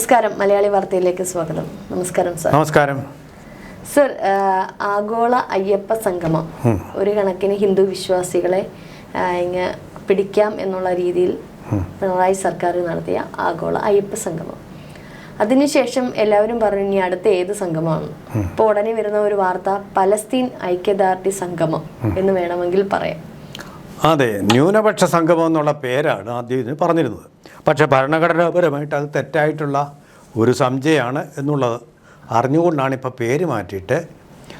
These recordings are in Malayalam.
നമസ്കാരം. മലയാളി വാർത്തയിലേക്ക് സ്വാഗതം. നമസ്കാരം സാർ. നമസ്കാരം. സർ ആഗോള അയ്യപ്പ സംഗമം. ഒരു കണക്കിന് ഹിന്ദു വിശ്വാസികളെ ഇങ്ങ് പിടിക്കാം എന്നുള്ള രീതിയിൽ പിണറായി സർക്കാർ നടത്തിയ ആഗോള അയ്യപ്പ സംഗമം. അതിനുശേഷം എല്ലാവരും പറഞ്ഞു ഇനി അടുത്ത ഏത് സംഗമമാണ്? ഇപ്പോൾ ഉടനെ വരുന്ന ഒരു വാർത്ത പലസ്തീൻ ഐക്യദാർഢ്യ സംഗമം എന്ന് വേണമെങ്കിൽ പറയാം. അതെ ന്യൂനപക്ഷ സംഗമം എന്നുള്ള പേരാണ് ആദ്യം ഇതിന് പറഞ്ഞിരുന്നത്. പക്ഷേ ഭരണഘടനാപരമായിട്ട് അത് തെറ്റായിട്ടുള്ള ഒരു സംശയമാണ് എന്നുള്ളത് അറിഞ്ഞുകൊണ്ടാണ് ഇപ്പോൾ പേര് മാറ്റിയിട്ട്.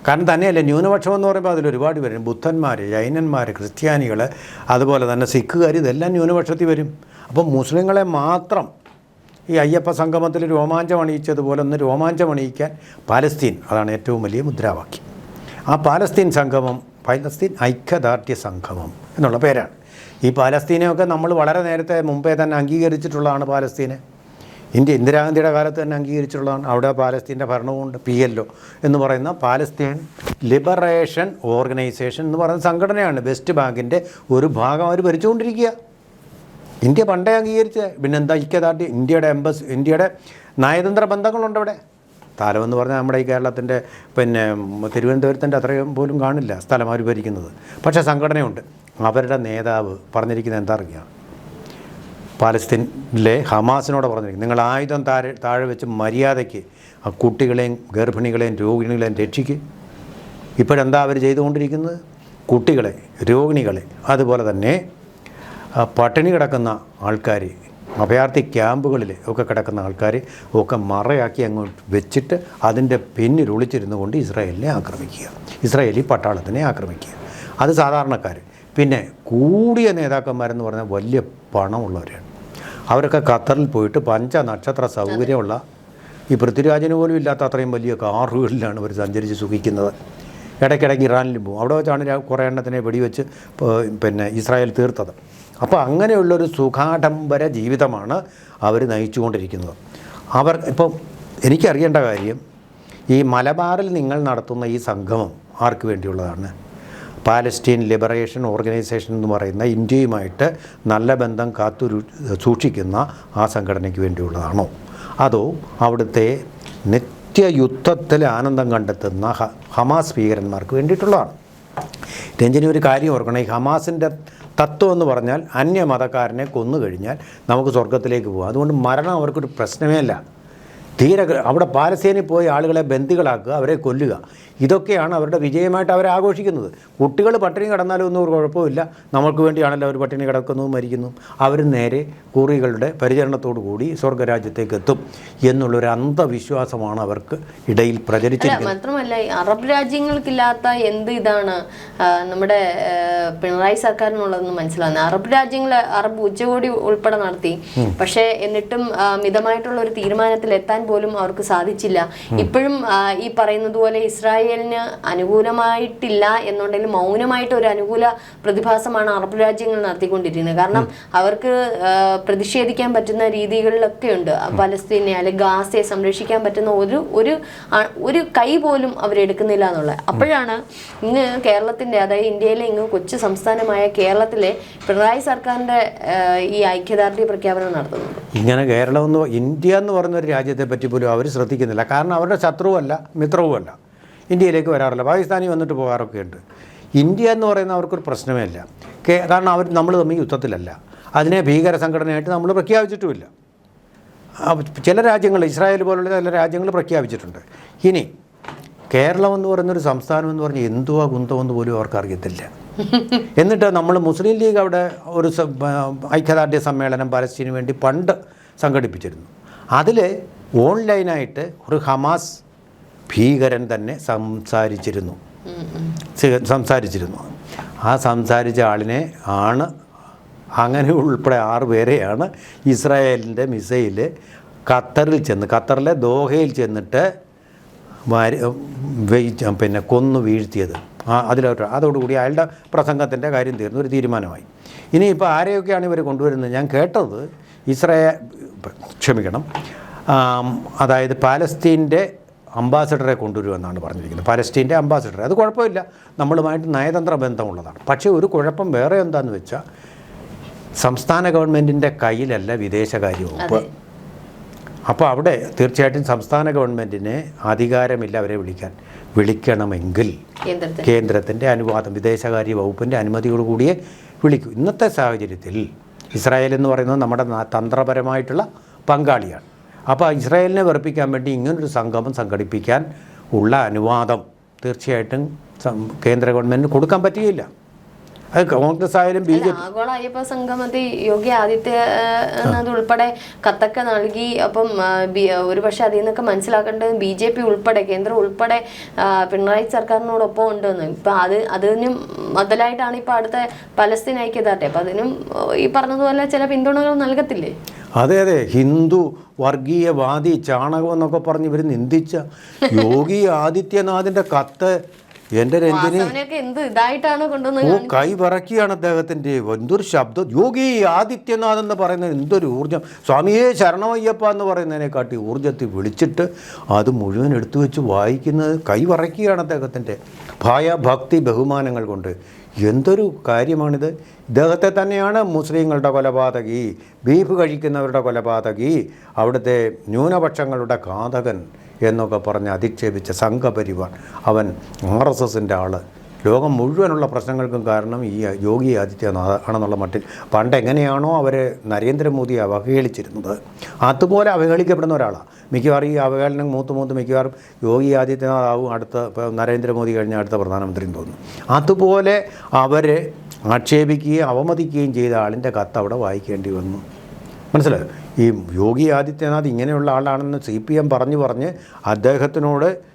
കാരണം തന്നെയല്ല ന്യൂനപക്ഷം എന്ന് പറയുമ്പോൾ അതിൽ ഒരുപാട് വരും. ബുദ്ധന്മാർ ജൈനന്മാർ ക്രിസ്ത്യാനികൾ അതുപോലെ തന്നെ സിഖുകാർ ഇതെല്ലാം ന്യൂനപക്ഷത്തിൽ വരും. അപ്പം മുസ്ലിങ്ങളെ മാത്രം ഈ അയ്യപ്പ സംഗമത്തിൽ രോമാഞ്ചം അണിയിച്ചതുപോലെ ഒന്ന് രോമാഞ്ചം അണിയിക്കാൻ പാലസ്തീൻ അതാണ് ഏറ്റവും വലിയ മുദ്രാവാക്യം. ആ പാലസ്തീൻ സംഗമം പാലസ്തീൻ ഐക്യദാർഢ്യ സംഗമം എന്നുള്ള പേരാണ്. ഈ പാലസ്തീനെയൊക്കെ നമ്മൾ വളരെ നേരത്തെ മുമ്പേ തന്നെ അംഗീകരിച്ചിട്ടുള്ളതാണ് പാലസ്തീനെ. ഇന്ത്യ ഇന്ദിരാഗാന്ധിയുടെ കാലത്ത് തന്നെ അംഗീകരിച്ചിട്ടുള്ളതാണ്. അവിടെ പാലസ്തീന്റെ ഭരണവുമുണ്ട് പി ഒ എന്ന് പറയുന്ന പാലസ്തീൻ ലിബറേഷൻ ഓർഗനൈസേഷൻ എന്ന് പറയുന്ന സംഘടനയാണ്. വെസ്റ്റ് ബാങ്കിന്റെ ഒരു ഭാഗം അവർ ഭരിച്ചുകൊണ്ടിരിക്കുക. ഇന്ത്യ പണ്ടേ അംഗീകരിച്ച്. പിന്നെ എന്താ ഐക്യദാർഢ്യ? ഇന്ത്യയുടെ എംബസ് ഇന്ത്യയുടെ നയതന്ത്ര ബന്ധങ്ങളുണ്ട് അവിടെ. സ്ഥലം എന്ന് പറഞ്ഞാൽ നമ്മുടെ ഈ കേരളത്തിന്റെ പിന്നെ തിരുവനന്തപുരത്തിന്റെ അത്രയും പോലും കാണില്ല സ്ഥലം അവർ ഭരിക്കുന്നത്. പക്ഷേ സംഘടനയുണ്ട്. അവരുടെ നേതാവ് പറഞ്ഞിരിക്കുന്നത് എന്താ അറിയുക പാലസ്തീനിലെ ഹമാസിനോട് പറഞ്ഞിരിക്കുന്നത് നിങ്ങൾ ആയുധം താഴെ താഴെ വെച്ച് മര്യാദയ്ക്ക് ആ കുട്ടികളെയും ഗർഭിണികളെയും രോഗിണികളെയും രക്ഷിക്കുക ഇപ്പോഴെന്താ അവർ ചെയ്തുകൊണ്ടിരിക്കുന്നത്? കുട്ടികളെ രോഗിണികളെ അതുപോലെ തന്നെ പട്ടിണി കിടക്കുന്ന ആൾക്കാർ അഭയാർത്ഥി ക്യാമ്പുകളിൽ ഒക്കെ കിടക്കുന്ന ആൾക്കാർ ഒക്കെ മറയാക്കി അങ്ങോട്ട് വെച്ചിട്ട് അതിന്റെ പിന്നിൽ ഒളിച്ചിരുന്നു കൊണ്ട് ഇസ്രായേലിനെ ആക്രമിക്കുക. ഇസ്രായേലി പട്ടാളത്തിനെ ആക്രമിക്കുക. അത് സാധാരണക്കാർ പിന്നെ കൂടിയ നേതാക്കന്മാരെന്ന് പറഞ്ഞാൽ വലിയ പണമുള്ളവരാണ്. അവരൊക്കെ ഖത്തറിൽ പോയിട്ട് പഞ്ച നക്ഷത്ര സൗകര്യമുള്ള ഈ പൃഥ്വിരാജിന് പോലും ഇല്ലാത്ത അത്രയും വലിയ കാറുകളിലാണ് അവർ സഞ്ചരിച്ച് സുഖിക്കുന്നത്. ഇടയ്ക്കിടയ്ക്ക് ഇറാനിലും പോകും. അവിടെ വെച്ചാണ് കുറേ എണ്ണത്തിനെ വെടിവെച്ച് പിന്നെ ഇസ്രായേൽ തീർത്തത്. അപ്പോൾ അങ്ങനെയുള്ളൊരു സുഖാഡംബര ജീവിതമാണ് അവർ നയിച്ചുകൊണ്ടിരിക്കുന്നത്. അവർ ഇപ്പം എനിക്കറിയേണ്ട കാര്യം ഈ മലബാറിൽ നിങ്ങൾ നടത്തുന്ന ഈ സംഗമം ആർക്ക് വേണ്ടിയുള്ളതാണ്? പാലസ്റ്റീൻ ലിബറേഷൻ ഓർഗനൈസേഷൻ എന്ന് പറയുന്ന ഇന്ത്യയുമായിട്ട് നല്ല ബന്ധം കാത്തു സൂക്ഷിക്കുന്ന ആ സംഘടനയ്ക്ക് വേണ്ടിയുള്ളതാണോ? അതോ അവിടുത്തെ നിത്യയുദ്ധത്തിൽ ആനന്ദം കണ്ടെത്തുന്ന ഹമാസ് ഭീകരന്മാർക്ക് വേണ്ടിയിട്ടുള്ളതാണ്? രഞ്ജനി ഒരു കാര്യം ഓർക്കണം ഈ ഹമാസിന്റെ തത്വം എന്ന് പറഞ്ഞാൽ അന്യമതക്കാരനെ കൊന്നു കഴിഞ്ഞാൽ നമുക്ക് സ്വർഗത്തിലേക്ക് പോകാം അതുകൊണ്ട് മരണം അവർക്കൊരു പ്രശ്നമേ അല്ല. തീരെ അവിടെ പാലസ്തീനിൽ പോയി ആളുകളെ ബന്ദികളാക്കുക അവരെ കൊല്ലുക. ഇതൊക്കെയാണ് അവരുടെ വിജയമായിട്ട് അവരെ ആഘോഷിക്കുന്നത്. കുട്ടികൾ പട്ടിണി കിടന്നാലും ഒന്നും ഒരു കുഴപ്പമില്ല നമ്മൾക്ക് വേണ്ടിയാണല്ലോ അവർ പട്ടിണി കിടക്കുന്നതും മരിക്കുന്നതും അവർ നേരെ കൂറികളുടെ പരിചരണത്തോടു കൂടി സ്വർഗരാജ്യത്തേക്ക് എത്തും എന്നുള്ളൊരു അന്ധവിശ്വാസമാണ് അവർക്ക് ഇടയിൽ പ്രചരിച്ചിരിക്കുന്നത്. മാത്രമല്ല അറബ് രാജ്യങ്ങൾക്കില്ലാത്ത എന്ത് ഇതാണ് നമ്മുടെ പിണറായി സർക്കാരിനുള്ളതെന്ന് മനസ്സിലാകുന്നത് അറബ് രാജ്യങ്ങൾ അറബ് ഉച്ചകോടി ഉൾപ്പെടെ നടത്തി. പക്ഷേ എന്നിട്ടും മിതമായിട്ടുള്ള ഒരു തീരുമാനത്തിൽ എത്താൻ പോലും അവർക്ക് സാധിച്ചില്ല. ഇപ്പോഴും ഈ പറയുന്നത് പോലെ ഇസ്രായേലിന് അനുകൂലമായിട്ടില്ല എന്നുണ്ടെങ്കിൽ മൗനമായിട്ട് ഒരു അനുകൂല പ്രതിഭാസമാണ് അറബ് രാജ്യങ്ങൾ നടത്തിക്കൊണ്ടിരിക്കുന്നത്. കാരണം അവർക്ക് പ്രതിഷേധിക്കാൻ പറ്റുന്ന രീതികളിലൊക്കെ ഉണ്ട്. പലസ്തീനെ അല്ലെങ്കിൽ ഗാസയെ സംരക്ഷിക്കാൻ പറ്റുന്ന ഒരു ഒരു ഒരു കൈ പോലും അവരെടുക്കുന്നില്ല എന്നുള്ളത്. അപ്പോഴാണ് ഇങ്ങ് കേരളത്തിന്റെ അതായത് ഇന്ത്യയിലെ ഇങ്ങ് കൊച്ചു സംസ്ഥാനമായ കേരളത്തിലെ പിണറായി സർക്കാരിന്റെ ഈ ഐക്യദാർഢ്യ പ്രഖ്യാപനം നടത്തുന്നത്. ഇങ്ങനെ കേരളം എന്ന് ഇന്ത്യ എന്ന് പറഞ്ഞ ഒരു രാജ്യത്തെ പറ്റി പോലും അവർ ശ്രദ്ധിക്കുന്നില്ല. കാരണം അവരുടെ ശത്രുവല്ല മിത്രവുമല്ല. ഇന്ത്യയിലേക്ക് വരാറില്ല. പാകിസ്ഥാനി വന്നിട്ട് പോകാറൊക്കെ ഉണ്ട് ഇന്ത്യ എന്ന് പറയുന്ന അവർക്കൊരു പ്രശ്നമേ അല്ല കാരണം അവർ നമ്മൾ തമ്മിൽ യുദ്ധത്തിലല്ല. അതിനെ ഭീകര സംഘടനയായിട്ട് നമ്മൾ പ്രഖ്യാപിച്ചിട്ടുമില്ല. ചില രാജ്യങ്ങൾ ഇസ്രായേൽ പോലുള്ള ചില രാജ്യങ്ങൾ പ്രഖ്യാപിച്ചിട്ടുണ്ട്. ഇനി കേരളം എന്ന് പറയുന്നൊരു സംസ്ഥാനം എന്ന് പറഞ്ഞാൽ എന്തുവാ കുന്തമെന്ന് പോലും അവർക്ക് അറിയത്തില്ല എന്നിട്ട് നമ്മൾ മുസ്ലിം ലീഗ് അവിടെ ഒരു ഐക്യദാർഢ്യ സമ്മേളനം പലസ്റ്റീന് വേണ്ടി പണ്ട് സംഘടിപ്പിച്ചിരുന്നു. അതിൽ ഓൺലൈനായിട്ട് ഒരു ഹമാസ് ഭീകരൻ തന്നെ സംസാരിച്ചിരുന്നു. സംസാരിച്ചിരുന്നു. ആ സംസാരിച്ച ആളിനെ ആണ് അങ്ങനെ ഉൾപ്പെടെ ആറ് പേരെയാണ് ഇസ്രായേലിന്റെ മിസൈൽ ഖത്തറിൽ ചെന്ന് ഖത്തറിലെ ദോഹയിൽ ചെന്നിട്ട് പിന്നെ കൊന്നു വീഴ്ത്തിയത്. ആ അതിലോട്ട് അതോടുകൂടി അയാളുടെ പ്രസംഗത്തിന്റെ കാര്യം തീർന്നു ഒരു തീരുമാനമായി. ഇനിയിപ്പോൾ ആരെയൊക്കെയാണ് ഇവർ കൊണ്ടുവരുന്നത്? ഞാൻ കേട്ടത് ഇസ്രായേൽ ക്ഷമിക്കണം അതായത് പാലസ്തീന്റെ അംബാസഡറെ കൊണ്ടുവരുമെന്നാണ് പറഞ്ഞിരിക്കുന്നത്. പാലസ്തീന്റെ അംബാസഡർ അത് കുഴപ്പമില്ല. നമ്മളുമായിട്ട് നയതന്ത്ര ബന്ധമുള്ളതാണ്. പക്ഷേ ഒരു കുഴപ്പം വേറെ എന്താണെന്ന് വെച്ചാൽ സംസ്ഥാന ഗവൺമെന്റിന്റെ കയ്യിലല്ല വിദേശകാര്യ വകുപ്പ് അപ്പോൾ അവിടെ തീർച്ചയായിട്ടും സംസ്ഥാന ഗവൺമെന്റിന് അധികാരമില്ല അവരെ വിളിക്കാൻ. വിളിക്കണമെങ്കിൽ കേന്ദ്രത്തിന്റെ അനുവാദം വിദേശകാര്യ വകുപ്പിന്റെ അനുമതിയോടുകൂടിയേ വിളിക്കൂ. ഇന്നത്തെ സാഹചര്യത്തിൽ ഇസ്രായേൽ എന്ന് പറയുന്നത് നമ്മുടെ തന്ത്രപരമായിട്ടുള്ള പങ്കാളിയാണ്. അപ്പോൾ ഇസ്രായേലിനെ വെറുപ്പിക്കാൻ വേണ്ടി ഇങ്ങനൊരു സംഗമം സംഘടിപ്പിക്കാൻ ഉള്ള അനുവാദം തീർച്ചയായിട്ടും കേന്ദ്ര ഗവൺമെന്റിന് കൊടുക്കാൻ പറ്റുകയില്ല. അത് കോൺഗ്രസ് ആയാലും ബി അല്ല, ആഗോള അയ്യപ്പ സംഗമത്തിൽ യോഗി ആദിത്യനാഥ് ഉൾപ്പെടെ കത്തൊക്കെ നൽകി അപ്പം ഒരു പക്ഷെ അതിൽ നിന്നൊക്കെ മനസ്സിലാക്കേണ്ടത് ബി ജെ പി ഉൾപ്പെടെ കേന്ദ്രം ഉൾപ്പെടെ പിണറായി സർക്കാരിനോടൊപ്പം ഉണ്ടെന്ന്. ഇപ്പൊ അത് അതിനും മുതലായിട്ടാണ് ഇപ്പൊ അടുത്ത പലസ്തീൻ ഐക്യദാർഢ്യം. അപ്പൊ അതിനും ഈ പറഞ്ഞതുപോലെ ചില പിന്തുണകൾ നൽകത്തില്ലേ? അതെ അതെ. ഹിന്ദു വർഗീയവാദി ചാണകം എന്നൊക്കെ പറഞ്ഞ് ഇവർ നിന്ദിച്ച യോഗി ആദിത്യനാഥിന്റെ കത്ത് എന്റെ രഞ്ജനി ഓ കൈ വിറക്കിയാണ് അദ്ദേഹത്തിന്റെ. എന്തൊരു ശബ്ദം. യോഗി ആദിത്യനാഥ് എന്ന് പറയുന്ന എന്തൊരു ഊർജം സ്വാമിയെ ശരണമയ്യപ്പ എന്ന് പറയുന്നതിനെക്കാട്ടി ഊർജത്തിൽ വിളിച്ചിട്ട് അത് മുഴുവൻ എടുത്തു വെച്ച് വായിക്കുന്നത് കൈ വിറക്കിയാണ് അദ്ദേഹത്തിന്റെ ഭയ ഭക്തി ബഹുമാനങ്ങൾ കൊണ്ട്. എന്തൊരു കാര്യമാണിത്? ഇദ്ദേഹത്തെ തന്നെയാണ് മുസ്ലിങ്ങളുടെ കൊലപാതകി ബീഫ് കഴിക്കുന്നവരുടെ കൊലപാതകി അവിടുത്തെ ന്യൂനപക്ഷങ്ങളുടെ ഘാതകൻ എന്നൊക്കെ പറഞ്ഞ് അധിക്ഷേപിച്ച സംഘപരിവാർ. അവൻ ആർ എസ് എസിന്റെ ആൾ ലോകം മുഴുവനുള്ള പ്രശ്നങ്ങൾക്കും കാരണം ഈ യോഗി ആദിത്യനാഥ് ആണെന്നുള്ള മട്ടിൽ പണ്ട് എങ്ങനെയാണോ അവർ നരേന്ദ്രമോദിയെ അവഹേളിച്ചിരുന്നത്. അതുപോലെ അവഹേളിക്കപ്പെടുന്ന ഒരാളാണ് മിക്കവാറും ഈ അവഹേളനം മൂത്ത് മൂത്ത് മിക്കവാറും യോഗി ആദിത്യനാഥ് ആവും അടുത്ത ഇപ്പോൾ നരേന്ദ്രമോദി കഴിഞ്ഞ അടുത്ത പ്രധാനമന്ത്രിയും തോന്നും. അതുപോലെ അവരെ ആക്ഷേപിക്കുകയും അവമതിക്കുകയും ചെയ്ത ആളിന്റെ കത്ത് അവിടെ വായിക്കേണ്ടി വന്നു. മനസ്സിലായോ? ഈ യോഗി ആദിത്യനാഥ് ഇങ്ങനെയുള്ള ആളാണെന്ന് സി പി എം പറഞ്ഞു പറഞ്ഞ് അദ്ദേഹത്തിനോട്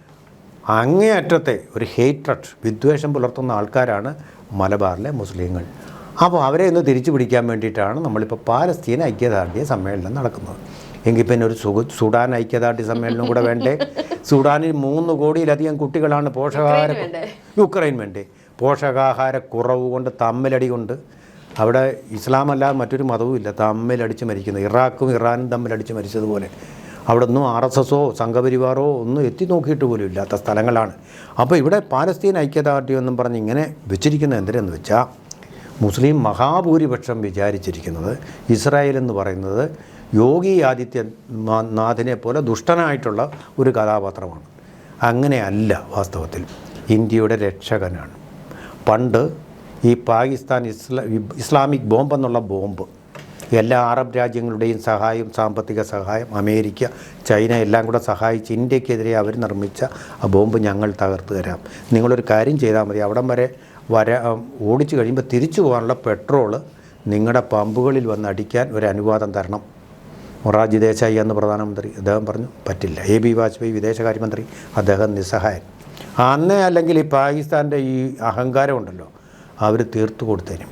അങ്ങേയറ്റത്തെ ഒരു ഹേറ്റഡ് വിദ്വേഷം പുലർത്തുന്ന ആൾക്കാരാണ് മലബാറിലെ മുസ്ലിങ്ങൾ. അപ്പോൾ അവരെ ഒന്ന് തിരിച്ചു പിടിക്കാൻ വേണ്ടിയിട്ടാണ് നമ്മളിപ്പോൾ പാലസ്തീൻ ഐക്യദാർഢ്യ സമ്മേളനം നടക്കുന്നത്. എങ്കിൽ പിന്നെ ഒരു സുഖ സുഡാൻ ഐക്യദാർഢ്യ സമ്മേളനം കൂടെ വേണ്ടേ? സുഡാനിൽ മൂന്ന് കോടിയിലധികം കുട്ടികളാണ് പോഷകാഹാര? യുക്രൈൻ വേണ്ടേ? പോഷകാഹാര കുറവ് കൊണ്ട് തമ്മിലടി കൊണ്ട് അവിടെ ഇസ്ലാം അല്ലാതെ മറ്റൊരു മതവും ഇല്ല. തമ്മിലടിച്ച് മരിക്കുന്നത് ഇറാഖും ഇറാനും തമ്മിലടിച്ച് മരിച്ചതുപോലെ. അവിടെ ഒന്നും ആർ എസ് എസോ സംഘപരിവാറോ ഒന്നും എത്തി നോക്കിയിട്ട് പോലും ഇല്ലാത്ത സ്ഥലങ്ങളാണ്. അപ്പോൾ ഇവിടെ പാലസ്തീൻ ഐക്യദാർഢ്യം എന്നും പറഞ്ഞ് ഇങ്ങനെ വെച്ചിരിക്കുന്നത് എന്തിനെന്ന് വെച്ചാൽ മുസ്ലിം മഹാഭൂരിപക്ഷം വിചാരിച്ചിരിക്കുന്നത് ഇസ്രായേൽ എന്ന് പറയുന്നത് യോഗി ആദിത്യനാഥിനെ പോലെ ദുഷ്ടനായിട്ടുള്ള ഒരു കഥാപാത്രമാണ്. അങ്ങനെയല്ല വാസ്തവത്തിൽ. ഇന്ത്യയുടെ രക്ഷകനാണ്. പണ്ട് ഈ പാകിസ്ഥാൻ ഇസ്ലാ ഇസ്ലാമിക് ബോംബ് എന്നുള്ള ബോംബ് എല്ലാ അറബ് രാജ്യങ്ങളുടെയും സഹായം സാമ്പത്തിക സഹായം അമേരിക്ക ചൈന എല്ലാം കൂടെ സഹായിച്ച് ഇന്ത്യക്കെതിരെ അവർ നിർമ്മിച്ച ആ ബോംബ് ഞങ്ങൾ തകർത്ത് തരാം. നിങ്ങളൊരു കാര്യം ചെയ്താൽ മതി. അവിടം വരെ വര ഓടിച്ചു കഴിയുമ്പോൾ തിരിച്ചു പോകാനുള്ള പെട്രോൾ നിങ്ങളുടെ പമ്പുകളിൽ വന്ന് അടിക്കാൻ ഒരു അനുവാദം തരണം. മൊറാജി ദേശായി എന്ന് പ്രധാനമന്ത്രി അദ്ദേഹം പറഞ്ഞു. പറ്റില്ല. എ ബി വാജ്പേയി വിദേശകാര്യമന്ത്രി അദ്ദേഹം നിസ്സഹായൻ. അന്നേ അല്ലെങ്കിൽ ഈ പാകിസ്ഥാന്റെ ഈ അഹങ്കാരമുണ്ടല്ലോ അവർ തീർത്തു കൊടുത്തേനും.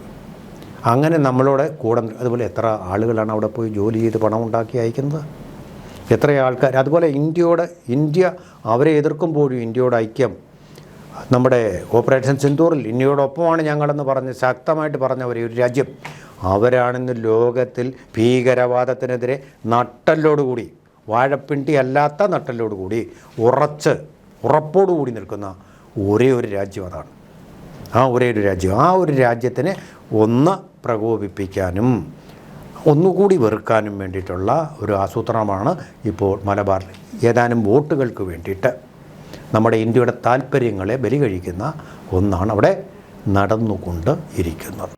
അങ്ങനെ നമ്മളോട് കൂടെ അതുപോലെ എത്ര ആളുകളാണ് അവിടെ പോയി ജോലി ചെയ്ത് പണം ഉണ്ടാക്കി അയക്കുന്നത്? എത്ര ആൾക്കാർ അതുപോലെ ഇന്ത്യയോട് ഇന്ത്യ അവരെ എതിർക്കുമ്പോഴും ഇന്ത്യയോട് ഐക്യം. നമ്മുടെ ഓപ്പറേഷൻ സിന്ദൂറിൽ ഇന്ത്യയോടൊപ്പമാണ് ഞങ്ങളെന്ന് പറഞ്ഞ് ശക്തമായിട്ട് പറഞ്ഞ ഒരു രാജ്യം. അവരാണിന്ന് ലോകത്തിൽ ഭീകരവാദത്തിനെതിരെ നട്ടല്ലോടുകൂടി വാഴപ്പിണ്ടി അല്ലാത്ത നട്ടല്ലോടുകൂടി ഉറച്ച് ഉറപ്പോടുകൂടി നിൽക്കുന്ന ഒരേ ഒരു രാജ്യം അതാണ്. ആ ഒരേ ഒരു രാജ്യം ആ ഒരു രാജ്യത്തിനെ ഒന്ന് പ്രകോപിപ്പിക്കാനും ഒന്നുകൂടി വെറുക്കാനും വേണ്ടിയിട്ടുള്ള ഒരു ആസൂത്രണമാണ് ഇപ്പോൾ മലബാറിൽ ഏതാനും വോട്ടുകൾക്ക് വേണ്ടിയിട്ട് നമ്മുടെ ഇന്ത്യയുടെ താല്പര്യങ്ങളെ ബലി കഴിക്കുന്ന ഒന്നാണ് അവിടെ നടന്നുകൊണ്ട് ഇരിക്കുന്നത്